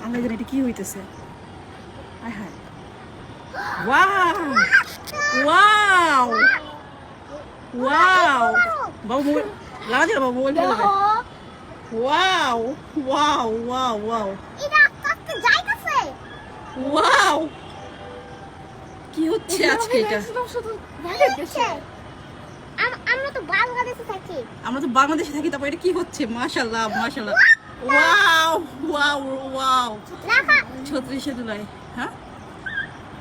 জানে এটা কি হইতেছে। হায়। ওয়াও ওয়াও ওয়াও বাবু মোবাইল লাগা দিল বাবু মোবাইল ফেলে। ওয়াও কি হচ্ছে আজকে এটা? আমরা তো বাংলাদেশে থাকি। আমরা তো বাংলাদেশে থাকি তারপর এটা কি হচ্ছে? মাশাল্লাহ মাশাল্লাহ ওয়াও ওয়াও ওয়াও লেখা ছত্রিশে জুলাই হ্যাঁ?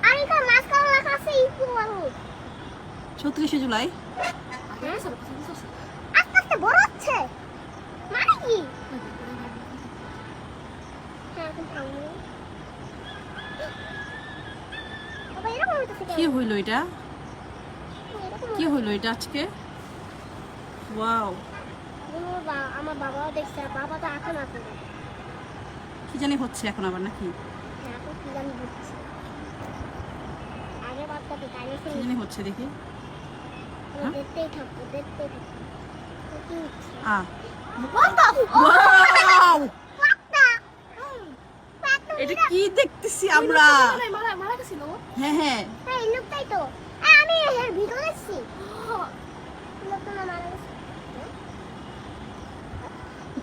আমি তো মাঝখানে লেখা আছে ইকু বাবু ছত্রিশে জুলাই? আস্তে আস্তে বড় হচ্ছে। মানে কি? হ্যাঁ? কি হইল এটা? কি হইল এটা আজকে? ওয়াও আমার বাবাও দেখছে বাবা তো এখন আছে কি জানি হচ্ছে এখন আবার নাকি? এখন কি জানি হচ্ছে। আগে বাচ্চাকে কাইনেছে কি জানি হচ্ছে দেখি। হ্যাঁ? দেখতেই থাকব দেখতেই থাকব। What the এটা কি দেখতেছি আমরা? হ্যাঁ হ্যাঁ হ্যাঁ, এই লোকটাই তো। হ্যাঁ, আমি এর ভিডিও দেখছি। লোকটা না মারা গেছে। এটা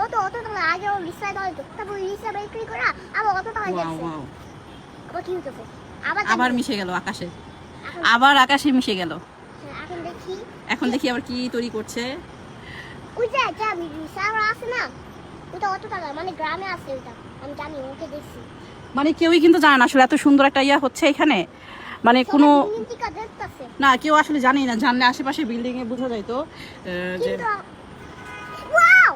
ও তো অত টাকা আগে ও রিক্সায় ধরতো তারপর ওই রিক্সা বিক্রি করে আবার অত টাকা ওয়াও যাচ্ছে ওয়াও। আবার কি হতেছে আবার আবার মিশে গেল আকাশে। আবার আকাশে মিশে গেল। হ্যাঁ, এখন দেখি। এখন দেখি আবার কি তৈরি করছে। ওই যে আছে না ওটা অত টাকা মানে গ্রামে আছে ওটা আমি জানি ওকে দেখছি। মানে কেউই কিন্তু জানে না আসলে এত সুন্দর একটা ইয়া হচ্ছে এখানে। মানে কোনো না কেউ আসলে জানি না জানলে আশেপাশে বিল্ডিং এ বোঝা যায় তো যে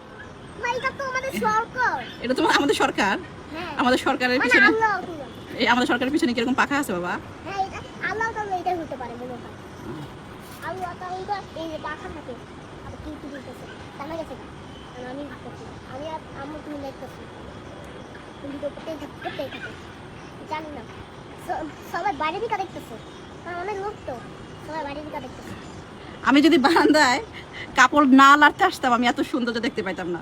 এটা তো আমাদের সরকার। আমাদের হ্যাঁ। আমাদের সরকারের মানে পিছনে এই আমাদের সরকারের পিছনে কীরকম পাখা আছে বাবা? হ্যাঁ সবাই বাইরে দিকে দেখতেছে। অনেক লোক তো। সবাই বাইরে দিকে দেখতেছে। আমি যদি বারান্দায় কাপড় না লাড়তে আসতাম আমি এত সৌন্দর্য দেখতে পাইতাম না।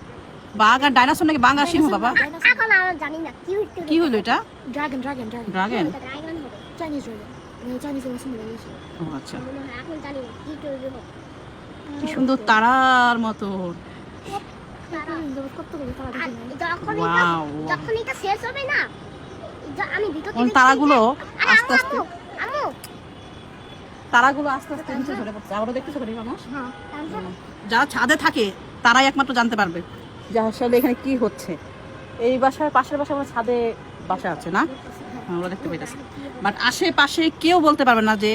বাঘ আর ডাইনোসর নাকি বাঘ আর সিংহ বাবা? এখন আমরা জানি না কি হইতে কি হলো এটা? Dragon dragon dragon dragon dragon Chinese dragon Chinese symbolization ও আচ্ছা। এখন জানি না কি তৈরি কি সুন্দর তারার মতো কতগুলো তারা? আর দেখি যখন Wow, এটা wow. যখন এটা শেষ হবে না য- আমি ভিতর কোন থেকে তারাগুলো আস্তে আস্তে তারাগুলো আস্তে আস্তে নিচে ঝরে পড়ছে। আবারও দেখতেছো করি মামা? হ্যাঁ যারা ছাদে থাকে তারাই একমাত্র জানতে পারবে। যে আসলে এখানে কি হচ্ছে? এই বাসার পাশের বাসা আমার ছাদে বাসা আছে না? আমরা দেখতে পাইতেছি বাট আশেপাশে কেউ বলতে পারবে না যে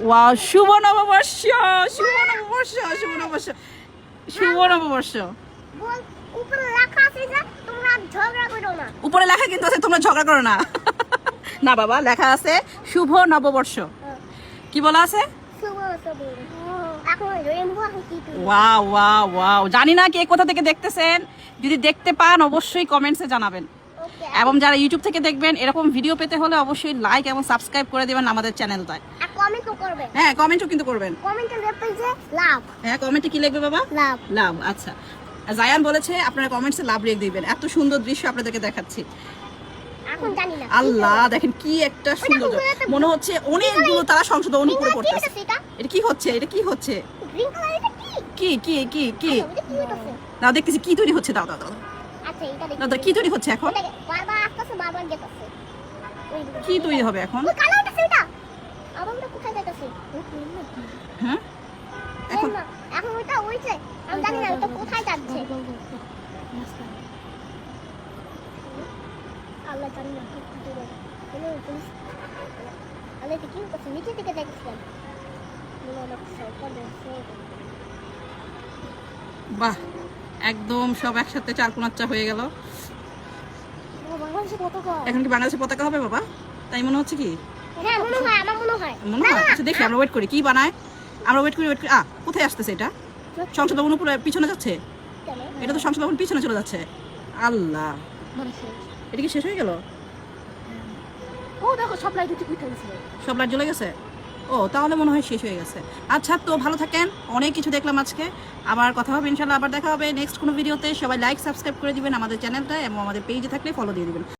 ওয়া শুভ নববর্ষ শুভ নববর্ষ শুভ নববর্ষ শুভ নববর্ষ। উপরে লেখা তোমরা ঝগড়া করো না। কিন্তু আছে তোমরা ঝগড়া করো না। না বাবা লেখা আছে শুভ নববর্ষ। হ্যাঁ। কি বলা আছে? Shubho wow wow wow. জানি না কে কোথা থেকে দেখতেছেন। যদি দেখতে পান অবশ্যই কমেন্টসে জানাবেন। এবং যারা ইউটিউব থেকে দেখবেন এরকম ভিডিও পেতে হলে অবশ্যই লাইক এবং সাবস্ক্রাইব করে দেবেন আমাদের চ্যানেলটায় হ্যাঁ কমেন্টও কিন্তু করবেন। হ্যাঁ কমেন্টে কি লিখবে বাবা? লাভ আচ্ছা। জায়ান বলেছে আপনারা কমেন্টসে লাভ রেখে দিবেন। এত সুন্দর দৃশ্য আপনাদেরকে দেখাচ্ছি। আল্লাহ দেখেন কি একটা সুন্দর মনে হচ্ছে অনেকগুলো তারা সংশোধন গ্রিন উপরে কালার কি পড়তেছে। হইতাছে এটা কি হচ্ছে? এটা কি হচ্ছে? কি? কি কি কি এটা কি দেখতেছি কি তৈরি হচ্ছে দাও দাও দাও। আচ্ছা দাও, কি তৈরি হচ্ছে এখন? কি তৈরি হবে এখন? হ্যাঁ? এখন? এখন ওইটা ওইছে আমি জানি না ওটা কোথায় যাচ্ছে। আল্লাহ জানি না কি কি করে কোনো পুলিশ আল্লাহ এটা কি করছে? নিচে থেকে দেখছিলাম। বাহ একদম সব একসাথে চার কোনাচ্চা হয়ে গেল। এখন কি বাংলাদেশের পতাকা হবে বাবা? তাই মনে হচ্ছে কি? হ্যাঁ মনে হয় আচ্ছা দেখি আমরা ওয়েট করি। কি বানায়? আমরা ওয়েট করি ওয়েট করি। আ কোথায় আসতেছে এটা? সংসদ ভবন উপরে পিছনে যাচ্ছে? এটা তো সংসদ ভবন পিছনে চলে যাচ্ছে। আল্লাহ। এটা কি শেষ হয়ে গেল? ও দেখো সব লাইট ঠিক উঠে গেছে। সব লাইট জ্বলে গেছে? ও তাহলে মনে হয় শেষ হয়ে গেছে। আচ্ছা তো ভালো থাকেন। অনেক কিছু দেখলাম আজকে। আবার কথা হবে ইনশাল্লাহ আবার দেখা হবে। নেক্সট কোনো ভিডিওতে সবাই লাইক সাবস্ক্রাইব করে দিবেন আমাদের চ্যানেলটা এবং আমাদের পেজে থাকলে ফলো দিয়ে দিবেন।